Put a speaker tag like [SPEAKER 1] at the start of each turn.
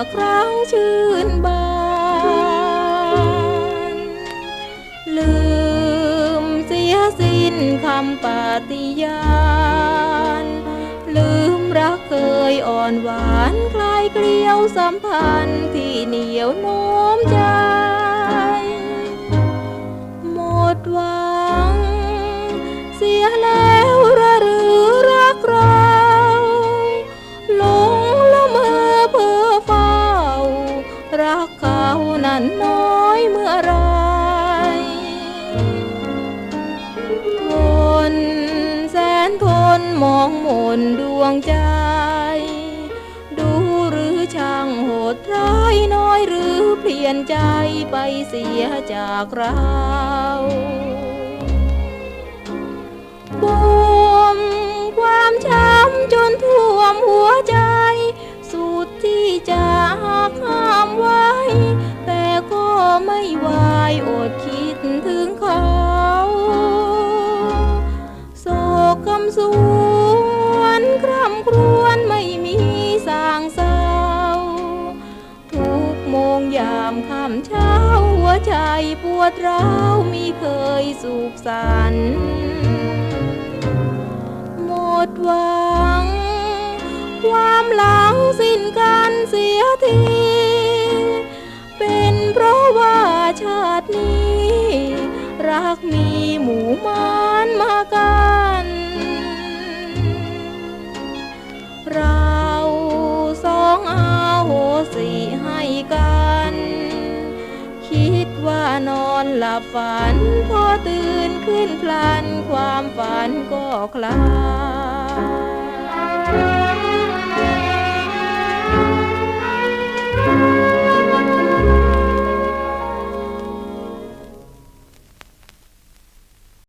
[SPEAKER 1] รักเราเมื่อครั้งชื่นบานลืมเสียสิ้นคำปฏิญาณลืมรักเคยอ่อนหวานคลายเกลียวสัมพันธ์ที่เหนียวโน้มใจ หมดวัง นั้นน้อยเมื่อไรทนแสนทนมองหมนดวงใจ ดูหรือช่างโหดร้ายน้อยหรือเปลี่ยนใจไปเสียจากเราายอดคิดถึงเขาโศกคำสวนคร่ำครวญไม่มีสางเศร้า ทุกโมงยามค่ำเช้าหัวใจปวดร้าวมีเคยสุขสันต์หมดหวัง ความหลังสิ้นกันเสีย ตินี้ รักมีหมู่มานมากัน เราสองอาโหสิให้กัน คิดว่านอนหลับฝัน พอตื่นขึ้นพลันความฝันก็คลา